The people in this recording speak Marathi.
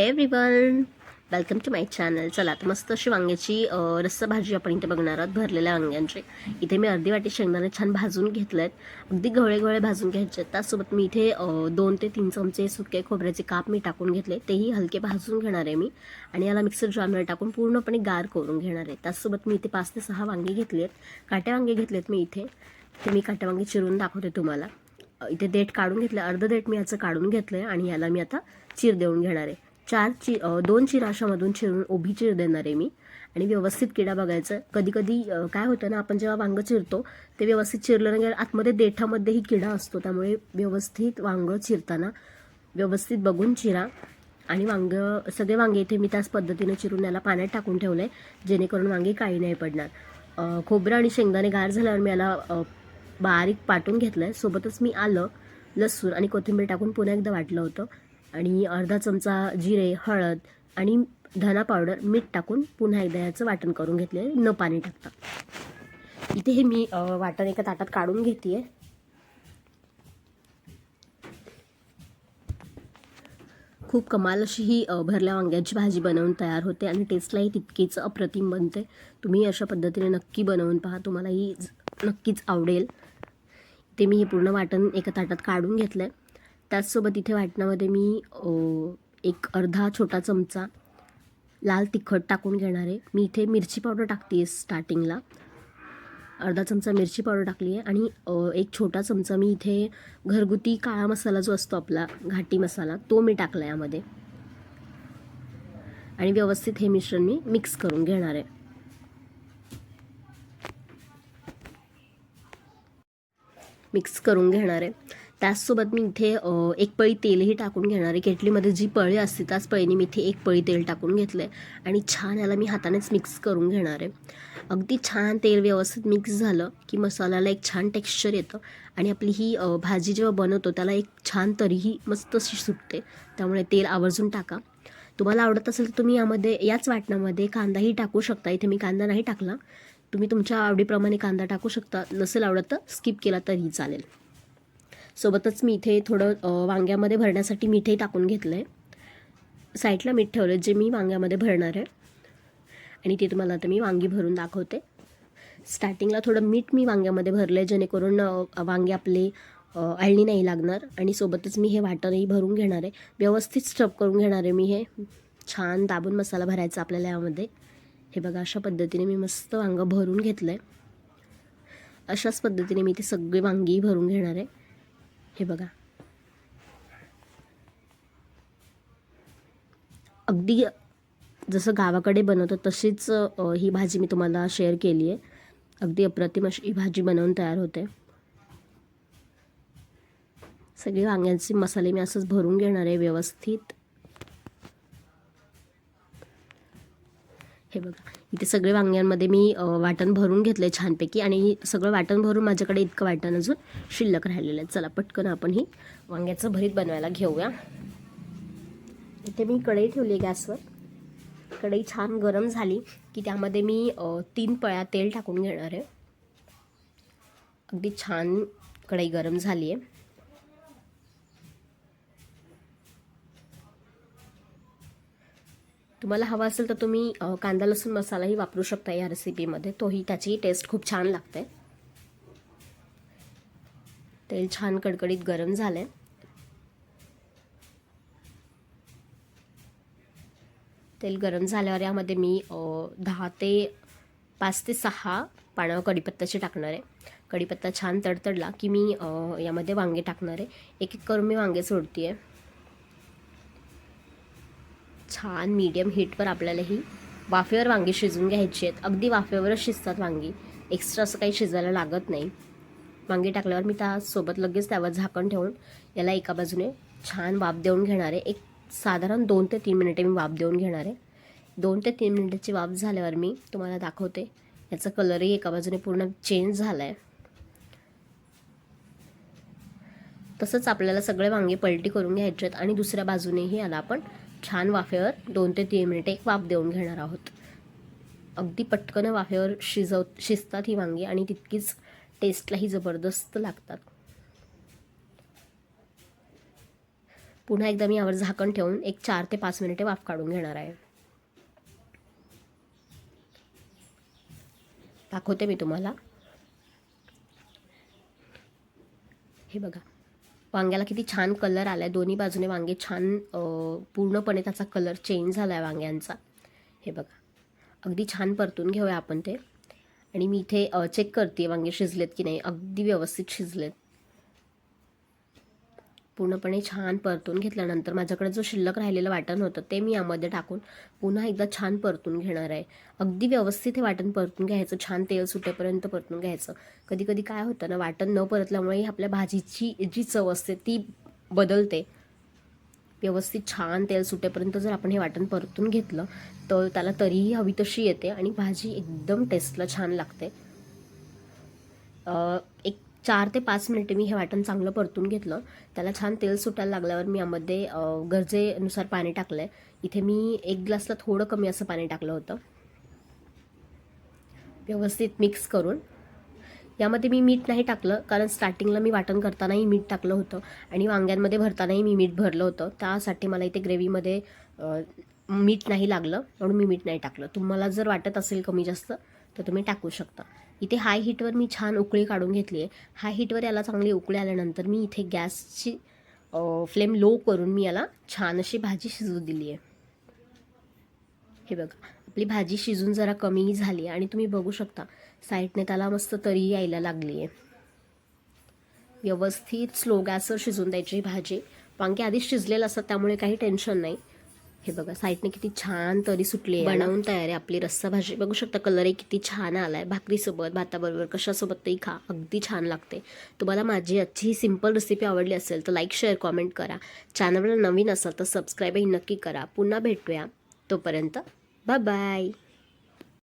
Hey everyone welcome to my channel चला आता मस्त अशी वांग्याची रस्सा भाजी आपण इथे बघणार आहोत भरलेल्या वांग्यांचे. इथे मी अर्धी वाटी शेंगदाणे छान भाजून घेतले आहेत अगदी गवळे गवळे भाजून घ्यायचे. आहेत त्यासोबत मी इथे दोन ते तीन चमचे सुके खोबऱ्याचे काप मी टाकून घेतले. तेही हलके भाजून घेणार आहे मी. आणि याला मिक्सर जारमध्ये टाकून पूर्णपणे गार करून घेणार आहे. त्याचसोबत मी इथे पाच ते सहा वांगी घेतली आहेत काट्या वांगे घेतलेत मी इथे. ते मी काट्या वांगे चिरून दाखवते तुम्हाला. इथे देठ काढून घेतलं अर्ध देठ मी याचं काढून घेतलं आहे आणि याला मी आता चीर देऊन घेणार आहे. चार चि दोन चिराशामधून चिरून उभी चीर देणार आहे मी. आणि व्यवस्थित किडा बघायचं. कधी कधी काय होतं ना आपण जेव्हा वांगं चिरतो ते व्यवस्थित चिरलं नाही आतमध्ये देठामध्येही किडा असतो. त्यामुळे व्यवस्थित वांगं चिरताना व्यवस्थित बघून चिरा. आणि वांग सगळे वांगे इथे मी त्याच पद्धतीनं चिरून याला पाण्यात टाकून ठेवलं आहे जेणेकरून वांगे काही नाही पडणार. खोबरं आणि शेंगदाणे गार झाल्यावर मी याला बारीक पाटून घेतलं आहे सोबतच मी आलं लसूण आणि कोथिंबीर टाकून पुन्हा एकदा वाटलं होतं. आणि अर्धा चमचा जिरे हळद आणि धना पावडर मीठ टाकून पुन्हा एकदा याचं वाटण करून घेतले न पाणी टाकता. इथे हे मी वाटण एका ताटात काढून घेते खूप कमाल अशी ही भरल्या वांग्याची भाजी बनवून तयार होते आणि टेस्टलाही तितकीच अप्रतिम बनते. तुम्ही अशा पद्धतीने नक्की बनवून पहा. तुम्हाला ही नक्कीच आवडेल. ते मी हे पूर्ण वाटण एका ताटात काढून घेतलं आहे त्याचसोबत इथे वाटणामध्ये मी एक अर्धा छोटा चमचा लाल तिखट टाकून घेणार आहे. मी इथे मिरची पावडर टाकते आहे स्टार्टिंगला अर्धा चमचा मिरची पावडर टाकली आहे आणि एक छोटा चमचा मी इथे घरगुती काळा मसाला जो असतो आपला घाटी मसाला तो मी टाकला यामध्ये. आणि व्यवस्थित हे मिश्रण मी मिक्स करून घेणार आहे. मिक्स करून घेणार आहे. त्याचसोबत मी इथे एक पळी तेलही टाकून घेणार आहे. केटलीमध्ये जी पळी असते त्याच पळीने मी इथे एक पळी तेल टाकून घेतलं आहे आणि छान याला मी हातानेच मिक्स करून घेणार आहे. अगदी छान तेल व्यवस्थित मिक्स झालं की मसाल्याला एक छान टेक्स्चर येतं. आणि आपली ही भाजी जेव्हा बनवतो त्याला एक छान तरीही मस्त अशी सुटते. त्यामुळे तेल आवर्जून टाका. तुम्हाला आवडत असेल तर तुम्ही यामध्ये याच वाटणामध्ये कांदाही टाकू शकता. इथे मी कांदा नाही टाकला. तुम्ही तुमच्या आवडीप्रमाणे कांदा टाकू शकता. नसेल आवडत तर स्किप केला तरी चालेल. सोबतच मी इथे थोडं वांग्यामध्ये भरण्यासाठी मीठही टाकून घेतलं आहे साईडला मीठ ठेवलं जे मी वांग्यामध्ये भरणार आहे. आणि ते तुम्हाला आता मी वांगी भरून दाखवते. स्टार्टिंगला थोडं मीठ मी वांग्यामध्ये भरलं आहे जेणेकरून वांगे आपले अळणी नाही लागणार. आणि सोबतच मी हे वाटणही भरून घेणार आहे. व्यवस्थित स्टफ करून घेणार आहे मी हे. छान दाबून मसाला भरायचा आपल्याला यामध्ये. हे बघा अशा पद्धतीने मी मस्त वांगं भरून घेतलं आहे अशाच पद्धतीने मी ते सगळी वांगी भरून घेणार आहे. हे बघा. अगदी जसं गावाकडे बनवतं तशीच ही भाजी मी तुम्हाला शेअर केली आहे. अगदी अप्रतिम अशी ही भाजी बनवून तयार होते. सगळे वांग्यांचे मसाले मी असंच भरून घेणार आहे व्यवस्थित. हे बघा. इथे सगळे वांग्यांमध्ये मी वाटण भरून घेतलं आहे छानपैकी आणि सगळं वाटण भरून माझ्याकडे इतकं वाटण अजून शिल्लक राहिलेलं आहे. चला पटकन आपण ही वांग्याचं भरीत बनवायला घेऊया. इथे मी कढई ठेवली आहे गॅसवर. कढई छान गरम झाली की त्यामध्ये मी तीन पळ्या तेल टाकून घेणार आहे. अगदी छान कढई गरम झाली आहे. तुम्हाला हवा असेल तर तुम्ही कांदा लसूण मसालाही वापरू शकता या रेसिपीमध्ये तोही त्याची टेस्ट खूप छान लागते. तेल छान कडकडीत गरम झालंय. तेल गरम झाल्यावर यामध्ये मी दहा ते पाच ते सहा पानं कढीपत्त्याचे टाकणार आहे. कढीपत्ता छान तडतडला की मी यामध्ये वांगे टाकणार आहे. एक एक करून मी वांगे सोडते आहे छान मीडियम हीटवर आपल्याला ही वाफेवर वांगी शिजवून घ्यायची आहेत. अगदी वाफेवरच शिजतात वांगी. एक्स्ट्रा असं काही शिजायला लागत नाही. वांगी टाकल्यावर मी त्यासोबत लगेच त्यावर झाकण ठेवून याला एका बाजूने छान वाफ देऊन घेणार आहे. एक साधारण दोन ते तीन मिनिटे मी वाफ देऊन घेणार आहे. दोन ते तीन मिनिटाची वाफ झाल्यावर मी तुम्हाला दाखवते. याचा कलरही एका बाजूने पूर्ण चेंज झाला आहे तसंच आपल्याला सगळे वांगे पलटी करून घ्यायचे आहेत आणि दुसऱ्या बाजूनेही याला आपण छान वाफेवर दोन ते तीन मिनिटे एक वाफ देऊन घेणार आहोत. अगदी पटकन वाफेवर शिजव शिजतात ही वांगी आणि तितकीच टेस्टलाही जबरदस्त लागतात. पुन्हा एकदा मी यावर झाकण ठेवून एक चार ते पाच मिनिटे वाफ काढून घेणार आहे. दाखवते मी तुम्हाला. हे बघा. वांग्याला किती छान कलर आला आहे दोन्ही बाजूने वांगे छान पूर्णपणे त्याचा कलर चेंज झाला आहे वांग्यांचा. हे बघा. अगदी छान परतून घेऊया आपण ते. आणि मी इथे चेक करते वांगे शिजलेत की नाही. अगदी व्यवस्थित शिजलेत. पूर्णपणे छान परतून घेतल्यानंतर माझ्याकडे जो शिल्लक राहिलेलं वाटण होतं ते मी यामध्ये टाकून पुन्हा एकदा छान परतून घेणार आहे. अगदी व्यवस्थित हे वाटण परतून घ्यायचं छान तेल सुटेपर्यंत परतून घ्यायचं. कधी कधी काय होतं ना वाटण न परतल्यामुळे आपल्या भाजीची जी चव असते ती बदलते. व्यवस्थित छान तेल सुटेपर्यंत जर आपण हे वाटण परतून घेतलं तर त्याला तरीही हवी तशी येते आणि भाजी एकदम टेस्टला छान लागते. चार ते पाच मिनिटं मी हे वाटण चांगलं परतून घेतलं. त्याला छान तेल सुटायला लागल्यावर मी यामध्ये गरजेनुसार पाणी टाकलं आहे इथे मी एक ग्लासला थोडं कमी असं पाणी टाकलं होतं. व्यवस्थित मिक्स करून. यामध्ये मी मीठ नाही टाकलं कारण स्टार्टिंगला मी वाटण करतानाही मीठ टाकलं होतं आणि वांग्यांमध्ये भरतानाही मी मीठ भरलं होतं. त्यासाठी मला इथे ग्रेव्हीमध्ये मीठ नाही लागलं म्हणून मी मीठ नाही टाकलं. तुम्हाला जर वाटत असेल कमी जास्त तर तुम्ही टाकू शकता. इथे हाय हीटवर मी छान उकळी काढून घेतली आहे. हाय हीटवर याला चांगली उकळी आल्यानंतर मी इथे गॅसची फ्लेम लो करून मी याला छान अशी भाजी शिजवू दिली आहे. हे बघा आपली भाजी शिजून जरा कमी झाली आणि तुम्ही बघू शकता साईडने त्याला मस्त तरी यायला लागली आहे. व्यवस्थित स्लो गॅसवर शिजून द्यायची भाजी. वांगे आधीच शिजलेलं असतात त्यामुळे काही टेन्शन नाही. हे बघा साईडने किती छान तरी सुटली बनवून तयार आहे आपली रस्सा भाजी. बघू शकता कलरही किती छान आला आहे भाकरीसोबत भाताबरोबर कशासोबत खा. अगदी छान लागते. तुम्हाला माझी आजची ही सिंपल रेसिपी आवडली असेल तर लाईक शेअर कॉमेंट करा. चॅनलला नवीन असाल तर सबस्क्राईबही नक्की करा. पुन्हा भेटूया तोपर्यंत. Bye bye